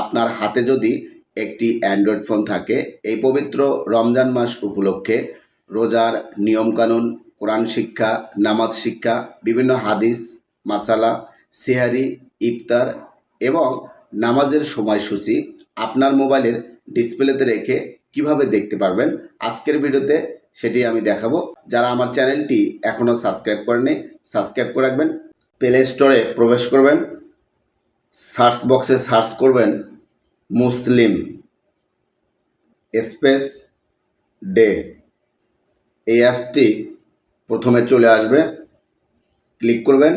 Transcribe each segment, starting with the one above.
আপনার হাতে যদি একটি অ্যান্ড্রয়েড ফোন থাকে, এই পবিত্র রমজান মাস উপলক্ষে রোজার নিয়মকানুন, কোরআন শিক্ষা, নামাজ শিক্ষা, বিভিন্ন হাদিস, মাসালা, সিহারি, ইফতার এবং নামাজের সময়সূচি আপনার মোবাইলের ডিসপ্লেতে রেখে কীভাবে দেখতে পারবেন, আজকের ভিডিওতে সেটি আমি দেখাবো। যারা আমার চ্যানেলটি এখনও সাবস্ক্রাইব করেনি সাবস্ক্রাইব করে রাখবেন, প্লে স্টোরে প্রবেশ করবেন। সার্চ বক্সে সার্চ করবেন মুসলিম স্পেস ডে। এই অ্যাপসটি প্রথমে চলে আসবে। ক্লিক করবেন।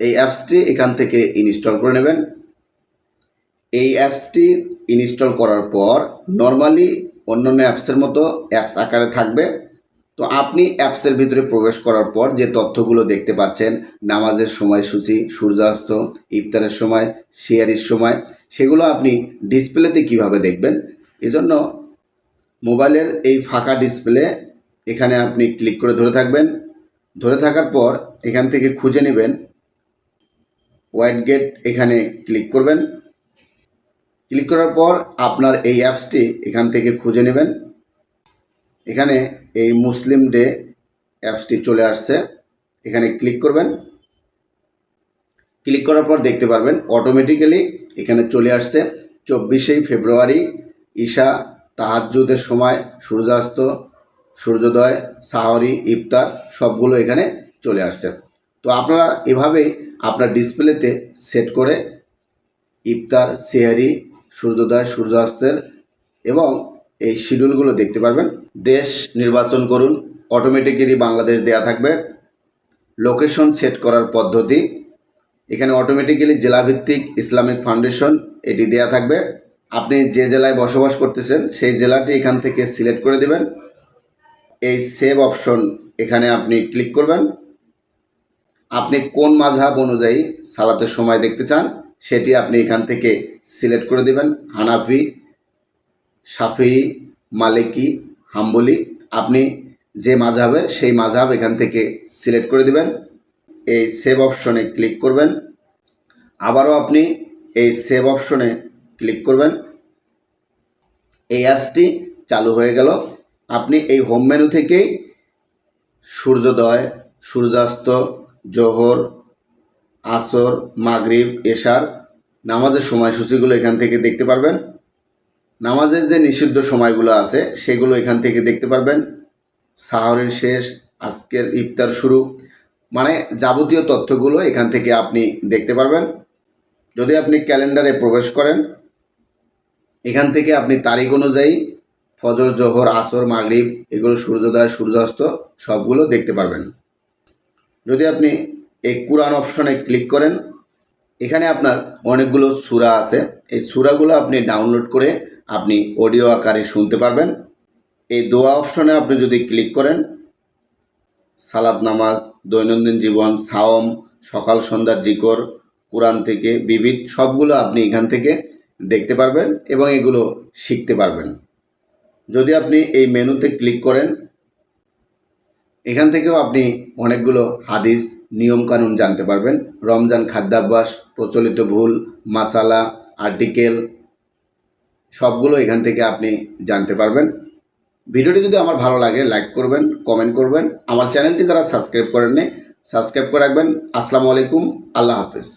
এই অ্যাপসটি এখান থেকে ইনস্টল করে নেবেন। এই অ্যাপসটি ইনস্টল করার পর নর্মালি অন্যান্য অ্যাপসের মতো অ্যাপস আকারে থাকবে। তো আপনি অ্যাপসের ভিতরে প্রবেশ করার পর যে তথ্যগুলো দেখতে পাচ্ছেন, নামাজের সময়সূচি, সূর্যাস্ত, ইফতারের সময়, শেয়ারির সময়, সেগুলো আপনি ডিসপ্লেতে কীভাবে দেখবেন? এজন্য মোবাইলের এই ফাঁকা ডিসপ্লে এখানে আপনি ক্লিক করে ধরে থাকবেন। ধরে থাকার পর এখান থেকে খুঁজে নেবেন। হোয়াইট গেট এখানে ক্লিক করবেন। ক্লিক করার পর আপনার এই অ্যাপসটি এখান থেকে খুঁজে নেবেন। এখানে এই মুসলিম ডে অ্যাপসটি চলে আসছে। এখানে ক্লিক করবেন। ক্লিক করার পর দেখতে পারবেন অটোমেটিক্যালি এখানে চলে আসছে। চব্বিশেই ফেব্রুয়ারি, ঈশা, তাহাজ্জুদের সময়, সূর্যাস্ত, সূর্যোদয়, সাহরি, ইফতার, সবগুলো এখানে চলে আসছে। তো আপনারা এভাবেই আপনার ডিসপ্লেতে সেট করে ইফতার, সেহারি, সূর্যোদয়, সূর্যাস্তের এবং এই শিডিউলগুলো দেখতে পারবেন। দেশ নির্বাচন করুন অটোমেটিক্যালি বাংলাদেশ দেয়া থাকবে। লোকেশন সেট করার পদ্ধতি, এখানে অটোমেটিক্যালি জেলাভিত্তিক ইসলামিক ফাউন্ডেশন এটি দেয়া থাকবে। আপনি যে জেলায় বসবাস করতেছেন, সেই জেলাটি এখান থেকে সিলেক্ট করে দেবেন। এই সেভ অপশন এখানে আপনি ক্লিক করবেন। আপনি কোন মাঝহাব অনুযায়ী সালাতের সময় দেখতে চান, সেটি আপনি এখান থেকে সিলেক্ট করে দেবেন। হানাফি সাফি মালিকি, হাম্বলি, আপনি যে মাঝহাবের সেই মাঝহাব এখান থেকে সিলেক্ট করে দিবেন। এই সেভ অপশনে ক্লিক করবেন। আবারও আপনি এই সেভ অপশনে ক্লিক করবেন। এই অ্যাপসটি চালু হয়ে গেল। আপনি এই হোম মেনু থেকেই সূর্যোদয়, সূর্যাস্ত, জোহর, আসর, মাগরিব, এশার নামাজের সময়সূচিগুলো এখান থেকে দেখতে পারবেন। নামাজের যে নিষিদ্ধ সময়গুলো আছে, সেগুলো এখান থেকে দেখতে পারবেন। সাহরের শেষ, আজকের ইফতার শুরু। মানে যাবতীয় তথ্যগুলো এখান থেকে আপনি দেখতে পারবেন। যদি আপনি ক্যালেন্ডারে প্রবেশ করেন, এখান থেকে আপনি তারিখ অনুযায়ী ফজর, জোহর, আসর, মাগরিব, এগুলো সূর্যোদয়, সূর্যাস্ত, সবগুলো দেখতে পারবেন। যদি আপনি এই কোরআন অপশনে ক্লিক করেন, এখানে আপনার অনেকগুলো সূরা আছে। এই সূরাগুলো আপনি ডাউনলোড করে আপনি অডিও আকারে শুনতে পারবেন। এই দোয়া অপশনে আপনি যদি ক্লিক করেন সালাদ নামাজ, দৈনন্দিন জীবন, সাওম, সকাল সন্ধ্যার জিকর, কোরআন থেকে, বিবিধ সবগুলো আপনি এখান থেকে দেখতে পারবেন এবং এগুলো শিখতে পারবেন। যদি আপনি এই মেনুতে ক্লিক করেন, এখান থেকেও আপনি অনেকগুলো হাদিস, নিয়মকানুন জানতে পারবেন। রমজান খাদ্যাভ্যাস, প্রচলিত ভুল, মাসালা আর্টিকেল সবগুলো এখান থেকে আপনি জানতে পারবেন। ভিডিওটি যদি আমার ভালো লাগে লাইক করবেন কমেন্ট করবেন। আমার চ্যানেলটি যারা সাবস্ক্রাইব করেননি সাবস্ক্রাইব করে রাখবেন। আসসালামু আলাইকুম, আল্লাহ হাফেজ।